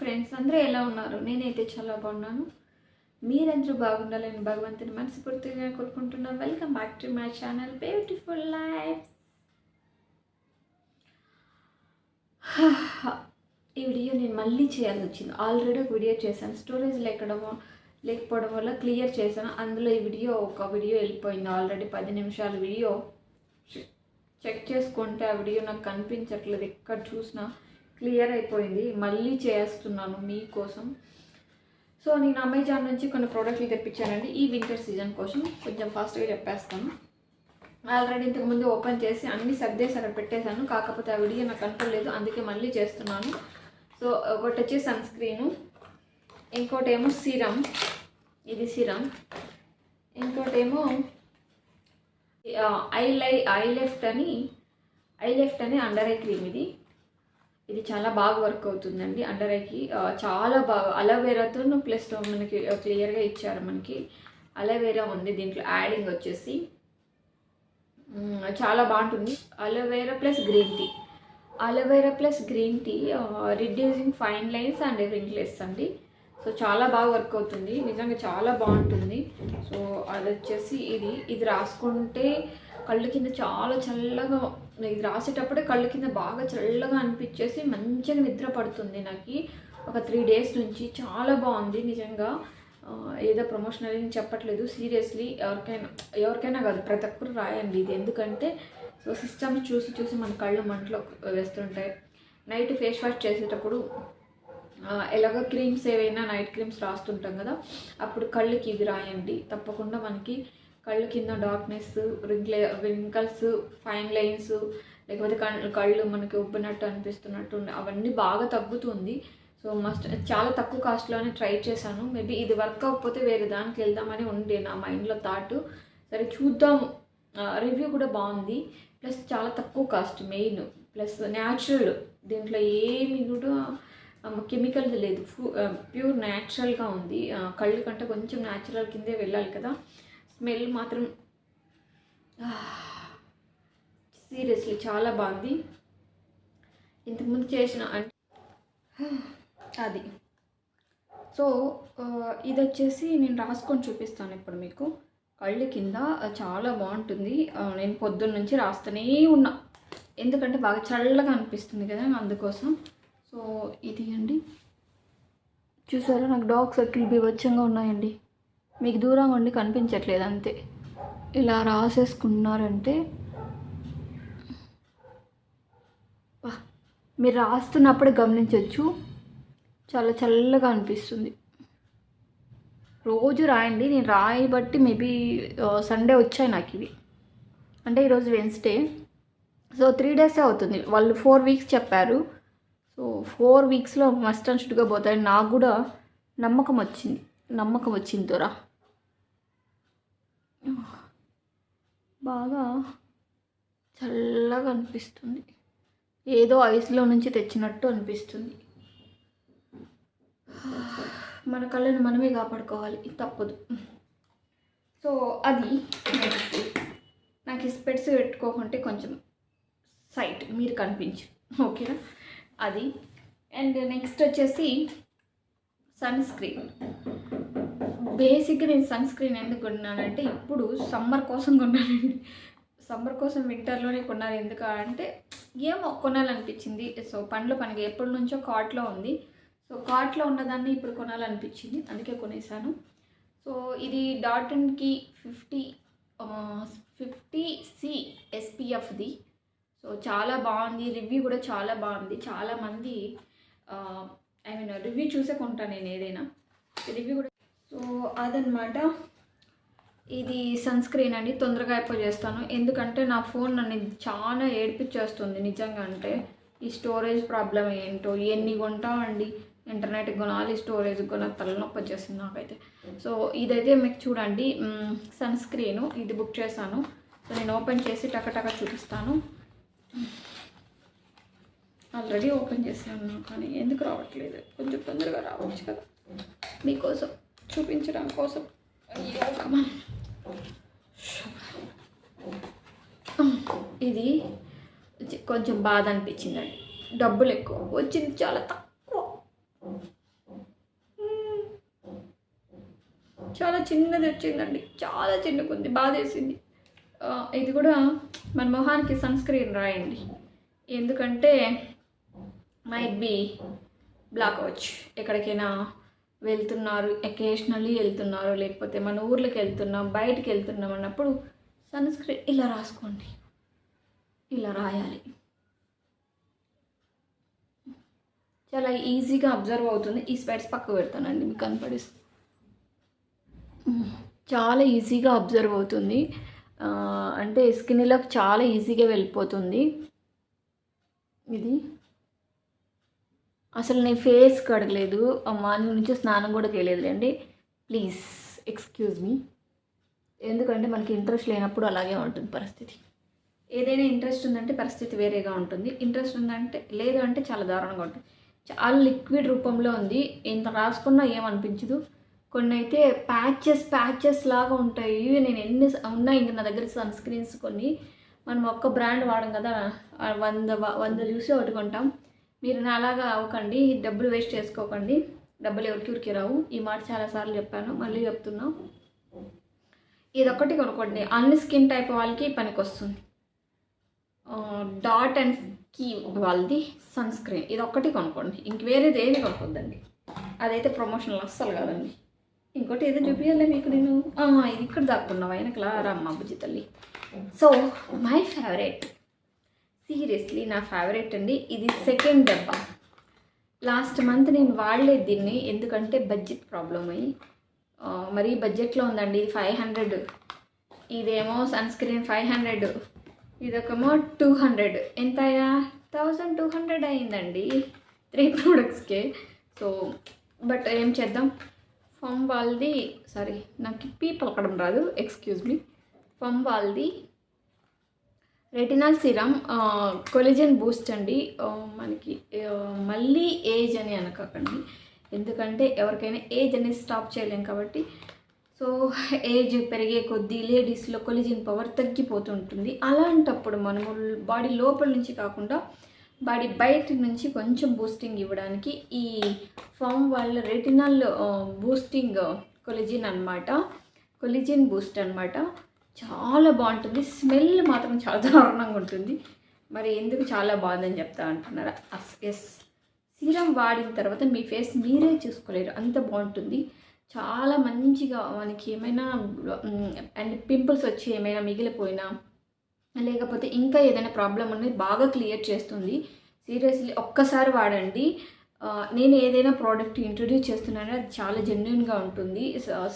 Friends అందరూ ఎలా ఉన్నారు? నేనైతే చాలా బాగున్నాను. మీరందరూ బాగుండాలని భగవంతుని మనస్ఫూర్తిగా కోరుకుంటున్నాను. Welcome back to my channel beautiful life ఈ వీడియో నేను మళ్ళీ చేయాల్సి వచ్చింది. ఆల్రెడీ ఒక వీడియో చేశాను. స్టోరేజ్ లేకడమో లేకపోవడం వల్ల క్లియర్ చేశాను. అందులో ఈ వీడియో ఒక వీడియో వెళ్ళిపోయింది. ఆల్రెడీ పది నిమిషాల వీడియో చెక్ చేసుకుంటే ఆ వీడియో నాకు కనిపించట్లేదు. ఎక్కడ చూసినా క్లియర్ అయిపోయింది. మళ్ళీ చేస్తున్నాను మీకోసం సో నేను అమెజాన్ నుంచి కొన్ని ప్రోడక్ట్లు తెప్పించానండి. ఈ వింటర్ సీజన్ కోసం కొంచెం ఫాస్ట్గా చెప్పేస్తాను. ఆల్రెడీ ఇంతకుముందు ఓపెన్ చేసి అన్ని సర్దేసి అక్కడ పెట్టేశాను. కాకపోతే ఆ విడిగా నాకు అనుకోలేదు అందుకే మళ్ళీ చేస్తున్నాను. సో ఒకటి వచ్చి సన్ స్క్రీను. ఇంకోటి ఏమో సీరం. ఇది సీరం. ఇంకోటి ఏమో ఐ లై ఐ లెఫ్ట్ అని ఐ లెఫ్ట్ అని అండర్ ఐ క్రీమ్ ఇది. ఇది చాలా బాగా వర్క్ అవుతుందండి. అండర్ ఐకి చాలా బాగా అలోవేరాతో ప్లస్ మనకి క్లియర్గా ఇచ్చారు మనకి. అలోవేరా ఉంది దీంట్లో యాడింగ్ వచ్చేసి. చాలా బాగుంటుంది. Aloe vera plus green tea. Aloe vera plus green tea reducing fine lines and wrinkles అండి. సో చాలా బాగా వర్క్ అవుతుంది. నిజంగా చాలా బాగుంటుంది. సో అది వచ్చేసి ఇది ఇది రాసుకుంటే కళ్ళు కింద చాలా చల్లగా ఇది రాసేటప్పుడే కళ్ళు కింద బాగా చల్లగా అనిపించేసి మంచిగా నిద్ర పడుతుంది నాకు. ఒక త్రీ డేస్ నుంచి చాలా బాగుంది నిజంగా. ఏదో ప్రమోషనల్ అని చెప్పట్లేదు. సీరియస్లీ ఎవరికైనా ఎవరికైనా కాదు ప్రతి ఒక్కరు రాయండి. ఇది ఎందుకంటే సో సిస్టమ్స్ చూసి చూసి మన కళ్ళు మంటలో వేస్తుంటాయి. నైట్ ఫేస్ వాష్ చేసేటప్పుడు ఎలాగ ఎలాగో క్రీమ్స్ ఏవైనా నైట్ క్రీమ్స్ రాస్తుంటాం కదా అప్పుడు కళ్ళకి ఇవి రాయండి. తప్పకుండా మనకి కళ్ళు కింద darkness wrinkle wrinkles fine lines లేకపోతే కళ్ళు కళ్ళు మనకి ఉబ్బినట్టు అనిపిస్తున్నట్టు అవన్నీ బాగా తగ్గుతుంది. సో మస్ట్ చాలా తక్కువ కాస్ట్లోనే ట్రై చేశాను. మేబీ ఇది వర్క్ అవ్వకపోతే వేరే దానికి వెళ్దామని ఉండే నా మైండ్లో థాట్ సరే చూద్దాం. రివ్యూ కూడా బాగుంది. ప్లస్ చాలా తక్కువ కాస్ట్ మెయిన్ ప్లస్ న్యాచురల్ దీంట్లో ఏమి కూడా కెమికల్ లేదు. ప్యూర్ న్యాచురల్గా ఉంది. కళ్ళు కంటే కొంచెం న్యాచురల్ కిందే వెళ్ళాలి కదా. స్మెల్ మాత్రం సీరియస్లీ చాలా బాగుంది. ఇంతకుముందు చేసిన అంటే అది. సో ఇది వచ్చేసి నేను రాసుకొని చూపిస్తాను ఇప్పుడు మీకు. కళ్ళు కింద చాలా బాగుంటుంది. నేను పొద్దున్న నుంచి రాస్తూనే ఉన్నా. ఎందుకంటే బాగా చల్లగా అనిపిస్తుంది కదా అందుకోసం. సో ఇది అండి. చూసారా? నాకు డాగ్ సర్కిల్ బీభత్సంగా ఉన్నాయండి. మీకు దూరంగా ఉండి కనిపించట్లేదు అంతే. ఇలా రాసేసుకున్నారంటే మీరు రాస్తున్నప్పుడు గమనించవచ్చు చాలా చల్లగా అనిపిస్తుంది. రోజు రాయండి నేను రాయి బట్టి మేబీ సండే వచ్చాయి నాకు ఇవి. అంటే ఈరోజు వెన్స్డే సో త్రీ డేసే అవుతుంది. వాళ్ళు ఫోర్ వీక్స్ చెప్పారు. సో ఫోర్ వీక్స్లో మస్ట్ అండ్ షుడ్గా పోతాయి నాకు కూడా నమ్మకం వచ్చింది. నమ్మకం వచ్చింది దొరా బాగా చల్లగా అనిపిస్తుంది ఏదో ఐస్లో నుంచి తెచ్చినట్టు అనిపిస్తుంది. మన కళ్ళను మనమే కాపాడుకోవాలి. తప్పదు. సో అది నెక్స్ట్ నాకు ఈ స్పెట్స్ పెట్టుకోకుంటే కొంచెం సైట్ మీరు కనిపించు. ఓకేనా? అది. అండ్ నెక్స్ట్ వచ్చేసి సన్ స్క్రీన్. బేసిక్గా నేను సన్ స్క్రీన్ ఎందుకు కొన్నానంటే ఇప్పుడు సమ్మర్ కోసం కొన్నానండి. సమ్మర్ కోసం వింటర్లోనే కొన్నాను ఎందుకు అంటే ఏమో కొనాలనిపించింది. సో పండ్ల పనికి ఎప్పటి నుంచో కార్ట్లో ఉంది. సో కార్ట్లో ఉన్నదాన్ని ఇప్పుడు కొనాలనిపించింది. అందుకే కొనేసాను. సో ఇది డాట్ అండ్కి ఫిఫ్టీ ఫిఫ్టీ సి ఎస్పిఎఫ్ది. సో చాలా బాగుంది. రివ్యూ కూడా చాలా బాగుంది. చాలామంది ఐ మీన్ రివ్యూ చూసే కొంటాను నేను ఏదైనా. రివ్యూ కూడా సో అదనమాట ఇది సన్ స్క్రీన్ అండి. తొందరగా అయిపోయి చేస్తాను. ఎందుకంటే నా ఫోన్ నన్ను చాలా ఏడిపించేస్తుంది నిజంగా అంటే. ఈ స్టోరేజ్ ప్రాబ్లం ఏంటో ఎన్ని కొంటామండి? ఇంటర్నెట్ కొనాలి స్టోరేజ్ కొనాలి తలనొప్పి వచ్చేసింది నాకైతే. సో ఇదైతే మీకు చూడండి. సన్ స్క్రీన్ ఇది బుక్ చేశాను. సో నేను ఓపెన్ చేసి టకటక చూపిస్తాను. ఆల్రెడీ ఓపెన్ చేసాను కానీ ఎందుకు రావట్లేదు? కొంచెం తొందరగా రావచ్చు కదా. మీకోసం. చూపించడం కోసం ఇది కొంచెం బాధ అనిపించిందండి. డబ్బులు ఎక్కువ. వచ్చింది చాలా తక్కువ. చాలా చిన్నది వచ్చిందండి. చాలా చిన్నకుంది బాధ వేసింది. ఇది కూడా మన మొహానికి సన్ స్క్రీన్ రాయండి. ఎందుకంటే మైట్ బీ బ్లాక్ అవచ్చు ఎక్కడికైనా వెళ్తున్నారు ఎకేషనల్లీ వెళ్తున్నారు లేకపోతే మన ఊర్లోకి వెళ్తున్నాం బయటికి వెళ్తున్నాం అన్నప్పుడు సన్ స్క్రీన్ ఇలా రాసుకోండి. ఇలా రాయాలి. చాలా ఈజీగా అబ్జర్వ్ అవుతుంది. ఈ స్పెట్స్ పక్క పెడతానండి మీకు కనపడిస్తుంది చాలా ఈజీగా అబ్జర్వ్ అవుతుంది. అంటే స్కిన్లోకి చాలా ఈజీగా వెళ్ళిపోతుంది. ఇది. అసలు నేను ఫేస్ కడగలేదు మార్నింగ్ నుంచి స్నానం కూడా చేయలేదులేండి. Please excuse me. ఎందుకంటే మనకి ఇంట్రెస్ట్ లేనప్పుడు అలాగే ఉంటుంది పరిస్థితి. ఏదైనా ఇంట్రెస్ట్ ఉందంటే పరిస్థితి వేరేగా ఉంటుంది. ఇంట్రెస్ట్ ఉందంటే లేదు అంటే చాలా దారుణంగా ఉంటుంది. చాలా లిక్విడ్ రూపంలో ఉంది. ఎంత రాసుకున్నా ఏమనిపించదు. కొన్ని అయితే ప్యాచెస్ ప్యాచెస్ లాగా ఉంటాయి. నేను ఎన్ని ఉన్నాయి ఇంకా నా దగ్గర సన్ స్క్రీన్స్ కొన్ని. మనం ఒక్క బ్రాండ్ వాడం కదా. వంద వంద చూసి ఒకటి కొంటాం. మీరు నా అలాగా అవ్వకండి డబ్బులు వేస్ట్ చేసుకోకండి. డబ్బులు ఎవరికి ఊరికి రావు. ఈ మాట చాలాసార్లు చెప్పాను మళ్ళీ చెప్తున్నాం. ఇదొకటి కొనుక్కోండి. అన్ని స్కిన్ టైప్ వాళ్ళకి పనికి వస్తుంది డాట్ అండ్ కీ వాళ్ళది సన్ స్క్రీన్. ఇది ఒక్కటి కొనుక్కోండి. ఇంక వేరేది ఏది కొనుక్కోద్దండి. అదైతే ప్రమోషన్లు అస్సలు కాదండి. ఇంకోటి ఏదో చూపించాలి మీకు నేను. ఇది ఇక్కడ దాక్కున్నావు? వెనకలా రమ్మ బుజ్జి తల్లి. సో మై ఫేవరెట్ సీరియస్లీ నా ఫేవరెట్ అండి. ఇది సెకండ్ డబ్బా. లాస్ట్ మంత్ నేను వాడలేదు దీన్ని ఎందుకంటే బడ్జెట్ ప్రాబ్లం అయ్యి. మరీ బడ్జెట్లో ఉందండి ఇది ఫైవ్ హండ్రెడ్ ఇదేమో సన్ స్క్రీన్ ఫైవ్ హండ్రెడ్ ఇదొకమో టూ హండ్రెడ్ ఎంత అయ్యా థౌజండ్ టూ హండ్రెడ్ అయిందండి త్రీ ప్రోడక్ట్స్కే సో బట్ ఏం చేద్దాం? ఫమ్ వాళ్ళది సారీ నాకు పీ పలకడం రాదు ఎక్స్క్యూజ్ మీ ఫమ్ వాళ్ళది రెటినాల్ సిరమ్ కొలిజన్ బూస్ట్ అండి. మనకి మళ్ళీ ఏజ్ అని అనకండి. ఎందుకంటే ఎవరికైనా ఏజ్ అనేది స్టాప్ చేయలేం కాబట్టి. సో ఏజ్ పెరిగే కొద్దీ లేడీస్లో కొలిజిన్ పవర్ తగ్గిపోతుంటుంది అలాంటప్పుడు మనము బాడీ లోపల నుంచి కాకుండా బాడీ బయట నుంచి కొంచెం బూస్టింగ్ ఇవ్వడానికి ఈ ఫామ్ వాళ్ళ రెటినల్ బూస్టింగ్ కొలిజిన్ అన్నమాట. కొలిజిన్ బూస్ట్ అనమాట చాలా బాగుంటుంది. స్మెల్ మాత్రం చాలా దారుణంగా ఉంటుంది. మరి ఎందుకు చాలా బాగుందని చెప్తా అంటున్నారా? ఎస్ సీరం వాడిన తర్వాత మీ ఫేస్ మీరే చూసుకోలేరు. అంత బాగుంటుంది. చాలా మంచిగా మనకి ఏమైనా అండ్ పింపుల్స్ వచ్చి ఏమైనా మిగిలిపోయినా లేకపోతే ఇంకా ఏదైనా ప్రాబ్లం ఉన్నది బాగా క్లియర్ చేస్తుంది. సీరియస్లీ ఒక్కసారి వాడండి. నేను ఏదైనా ప్రోడక్ట్ ఇంట్రడ్యూస్ చేస్తున్నానో అది చాలా జెన్యున్గా ఉంటుంది.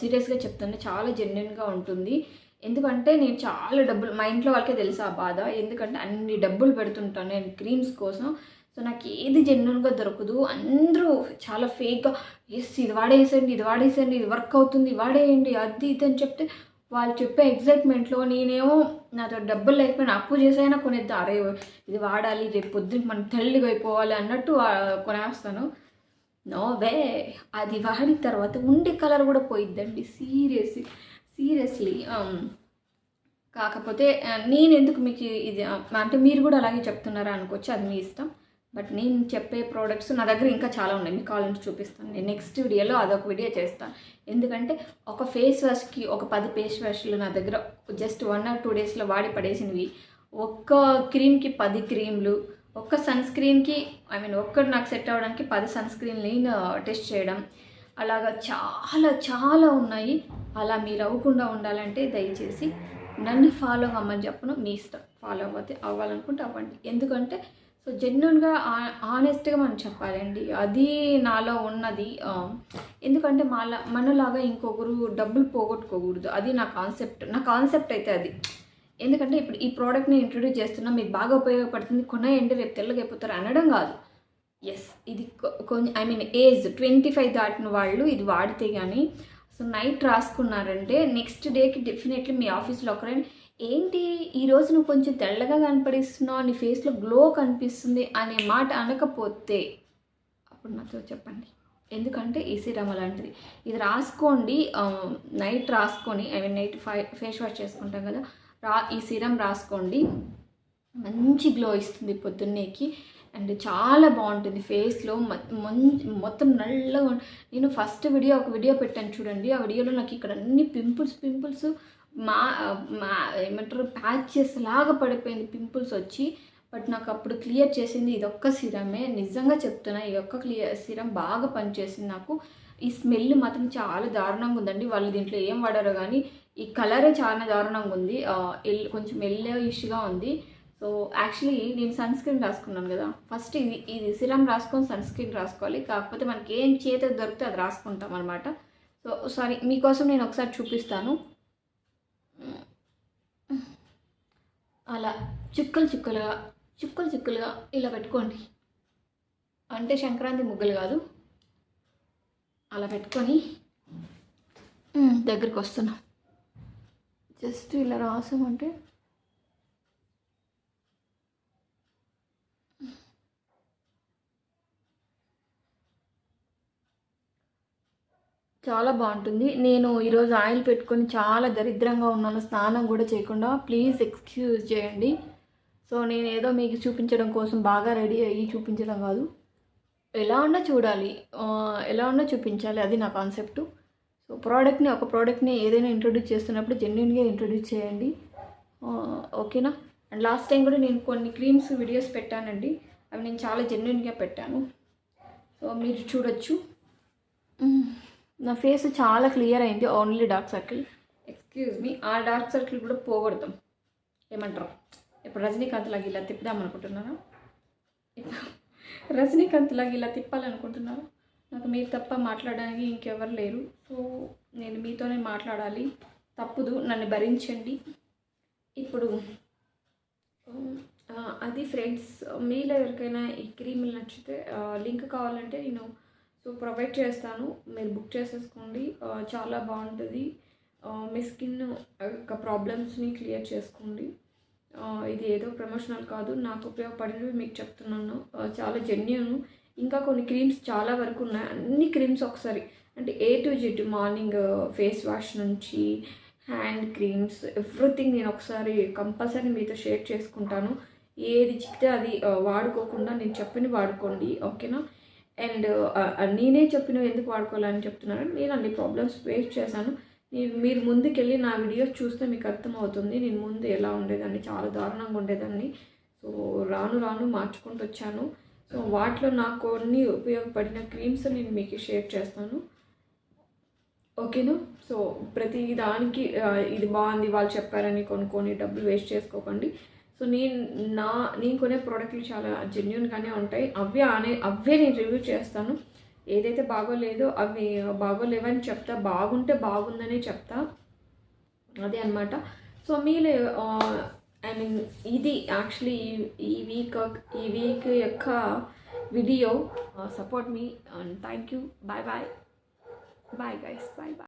సీరియస్గా చెప్తాను చాలా జెన్యున్గా ఉంటుంది. ఎందుకంటే నేను చాలా డబ్బులు మా ఇంట్లో వాళ్ళకే తెలుసు ఆ బాధ. ఎందుకంటే అన్ని డబ్బులు పెడుతుంటాను నేను క్రీమ్స్ కోసం. సో నాకు ఏది జెన్యున్గా దొరకదు. అందరూ చాలా ఫేక్గా ఎస్ ఇది వాడేసండి ఇది వాడేసండి ఇది వర్క్ అవుతుంది వాడేయండి అది ఇది అని చెప్తే వాళ్ళు చెప్పే ఎగ్జైట్మెంట్లో నేనేమో నాతో డబ్బులు లేకపోయినా అప్పు చేసైనా కొనేద్దా. అరే ఇది వాడాలి రేపు పొద్దున్న మనం తెల్లిగా అయిపోవాలి అన్నట్టు కొనేస్తాను. No way. అది వాడిన తర్వాత ఉండే కలర్ కూడా పోయిద్దండి. సీరియస్ సీరియస్లీ కాకపోతే నేను ఎందుకు మీకు ఇది అంటే మీరు కూడా అలాగే చెప్తున్నారా అనుకోవచ్చు అది మీ ఇష్టం. బట్ నేను చెప్పే ప్రోడక్ట్స్ నా దగ్గర ఇంకా చాలా ఉన్నాయి. మీకు కావాలంటే చూపిస్తాను. నేను నెక్స్ట్ వీడియోలో అదొక వీడియో చేస్తాను. ఎందుకంటే ఒక ఫేస్ వాష్కి ఒక పది ఫేస్ వాష్లు నా దగ్గర జస్ట్ వన్ ఆర్ టూ డేస్లో వాడి పడేసినవి. ఒక్క క్రీమ్కి పది క్రీమ్లు ఒక్క సన్ స్క్రీన్కి ఐ మీన్ ఒక్కటి నాకు సెట్ అవ్వడానికి పది సన్ స్క్రీన్ నేను టెస్ట్ చేయడం. అలాగా చాలా చాలా ఉన్నాయి. అలా మీరు అవ్వకుండా ఉండాలంటే దయచేసి నన్ను ఫాలో అవ్వమని చెప్పను మీ ఇష్టం. ఫాలో అవ్వతే అవ్వాలనుకుంటే అవ్వండి. ఎందుకంటే సో జెన్యున్గా ఆనెస్ట్గా మనం చెప్పాలండి. అది నాలో ఉన్నది ఎందుకంటే మాలా మనలాగా ఇంకొకరు డబ్బులు పోగొట్టుకోకూడదు. అది నా కాన్సెప్ట్ నా కాన్సెప్ట్ అయితే అది. ఎందుకంటే ఇప్పుడు ఈ ప్రోడక్ట్ని ఇంట్రొడ్యూస్ చేస్తున్నా మీకు బాగా ఉపయోగపడుతుంది కొనేయండి రేపు తెల్లగా అయిపోతారు అనడం కాదు. ఎస్ ఇది కొంచెం I mean age twenty five దాటిన వాళ్ళు ఇది వాడితే కానీ సో నైట్ రాసుకున్నారంటే నెక్స్ట్ డేకి డెఫినెట్లీ మీ ఆఫీస్లో ఒకరైనా ఏంటి ఈరోజు నువ్వు కొంచెం తెల్లగా కనపడిస్తున్నావు నీ ఫేస్లో గ్లో కనిపిస్తుంది అనే మాట అనకపోతే అప్పుడు నాతో చెప్పండి. ఎందుకంటే ఈ సిరమ్ అలాంటిది ఇది రాసుకోండి నైట్ రాసుకొని ఐ మీన్ నైట్ ఫై ఫేస్ వాష్ చేసుకుంటాం కదా రా ఈ సీరం రాసుకోండి. మంచి గ్లో ఇస్తుంది పొద్దున్నేకి. అండ్ చాలా బాగుంటుంది ఫేస్లో. మొత్తం నల్లగా నేను ఫస్ట్ వీడియో ఒక వీడియో పెట్టాను చూడండి. ఆ వీడియోలో నాకు ఇక్కడ అన్ని పింపుల్స్ పింపుల్స్ మా మా ఏమంటారు ప్యాచెస్ లాగా పడిపోయింది పింపుల్స్ వచ్చి. బట్ నాకు అప్పుడు క్లియర్ చేసింది ఇది ఒక్క సిరమే. నిజంగా చెప్తున్నా ఈ ఒక్క క్లియర్ సిరం బాగా పనిచేసింది నాకు. ఈ స్మెల్ మాత్రం చాలా దారుణంగా ఉందండి. వాళ్ళు దీంట్లో ఏం వాడారో కానీ ఈ కలరే చాలా దారుణంగా ఉంది. కొంచెం ఎల్ కొంచెం ఉంది. సో యాక్చువల్లీ నేను సన్ స్క్రీన్ రాసుకున్నాను కదా. ఫస్ట్ ఇది ఇది సిరం రాసుకొని సన్ స్క్రీన్ రాసుకోవాలి. కాకపోతే మనకి ఏం చేత దొరికితే అది రాసుకుంటాం అనమాట సో సారీ మీకోసం నేను ఒకసారి చూపిస్తాను. అలా చుక్కలు చుక్కలుగా చుక్కలు చుక్కలుగా ఇలా పెట్టుకోండి. అంటే సంక్రాంతి ముగ్గులు కాదు. అలా పెట్టుకొని దగ్గరికి వస్తున్నాం. జస్ట్ ఇలా రాసామంటే చాలా బాగుంటుంది. నేను ఈరోజు ఆయిల్ పెట్టుకొని చాలా దరిద్రంగా ఉన్నాను. స్నానం కూడా చేయకుండా. ప్లీజ్ ఎక్స్క్యూజ్ చేయండి. సో నేను ఏదో మీకు చూపించడం కోసం బాగా రెడీ అయ్యి చూపించడం కాదు. ఎలా ఉన్నా చూడాలి. ఎలా ఉన్నా చూపించాలి. అది నా కాన్సెప్ట్. సో ప్రోడక్ట్ని ఒక ప్రోడక్ట్ని ఏదైనా ఇంట్రొడ్యూస్ చేస్తున్నప్పుడు జెన్యున్గా ఇంట్రొడ్యూస్ చేయండి. ఓకేనా? అండ్ లాస్ట్ టైం కూడా నేను కొన్ని క్రీమ్స్ వీడియోస్ పెట్టానండి. అవి నేను చాలా జెన్యున్గా పెట్టాను. సో మీరు చూడొచ్చు. నా ఫేస్ చాలా క్లియర్ అయింది. Only dark circle excuse me ఆ డార్క్ సర్కిల్ కూడా పోగొడతాం. ఏమంటారు? ఇప్పుడు రజనీకాంత్ లాగా ఇలా తిప్పుదాం అనుకుంటున్నారా? రజనీకాంత్ లాగా ఇలా తిప్పాలనుకుంటున్నారా? నాకు మీరు తప్ప మాట్లాడడానికి ఇంకెవరు లేరు. సో నేను మీతోనే మాట్లాడాలి. తప్పుదు నన్ను భరించండి. ఇప్పుడు అది ఫ్రెండ్స్ మీలో ఎవరికైనా ఈ క్రీమ్లు నచ్చితే లింక్ కావాలంటే నేను సో ప్రొవైడ్ చేస్తాను. మీరు బుక్ చేసేసుకోండి. చాలా బాగుంటుంది. మీ స్కిన్ యొక్క ప్రాబ్లమ్స్ని క్లియర్ చేసుకోండి. ఇది ఏదో ప్రమోషనల్ కాదు. నాకు ఉపయోగపడినవి మీకు చెప్తున్నాను. చాలా జెన్యున్. ఇంకా కొన్ని క్రీమ్స్ చాలా వరకు ఉన్నాయి. అన్ని క్రీమ్స్ ఒకసారి. అంటే A to Z morning face wash నుంచి హ్యాండ్ క్రీమ్స్ ఎవ్రీథింగ్ నేను ఒకసారి కంపల్సరీ మీతో షేర్ చేసుకుంటాను. ఏది చిక్కితే అది వాడుకోకుండా నేను చెప్పిన వాడుకోండి. ఓకేనా? అండ్ uh, uh, నేనే చెప్పినవి ఎందుకు వాడుకోవాలని చెప్తున్నాను. నేను అన్ని ప్రాబ్లమ్స్ ఫేస్ చేశాను. నేను మీరు ముందుకెళ్ళి నా వీడియోస్ చూస్తే మీకు అర్థమవుతుంది. నేను ముందు ఎలా ఉండేదాన్ని చాలా దారుణంగా ఉండేదాన్ని. సో రాను రాను మార్చుకుంటూ వచ్చాను. సో వాటిలో నాకు కొన్ని ఉపయోగపడిన క్రీమ్స్ నేను మీకు షేర్ చేస్తాను. ఓకేనా సో ప్రతి దానికి uh, ఇది బాగుంది వాళ్ళు చెప్పారని కొనుక్కొని డబ్బులు వేస్ట్ చేసుకోకండి. సో నేను నా నేను కొనే ప్రోడక్ట్లు చాలా జెన్యున్గానే ఉంటాయి. అవే అనే అవే నేను రివ్యూ చేస్తాను. ఏదైతే బాగోలేదో అవి బాగోలేవని చెప్తా. బాగుంటే బాగుందనే చెప్తా. అదే అనమాట సో మీలో ఐ మీన్ ఇది యాక్చువల్లీ ఈ వీక్ ఈ వీక్ యొక్క video support me and thank you bye bye bye guys bye bye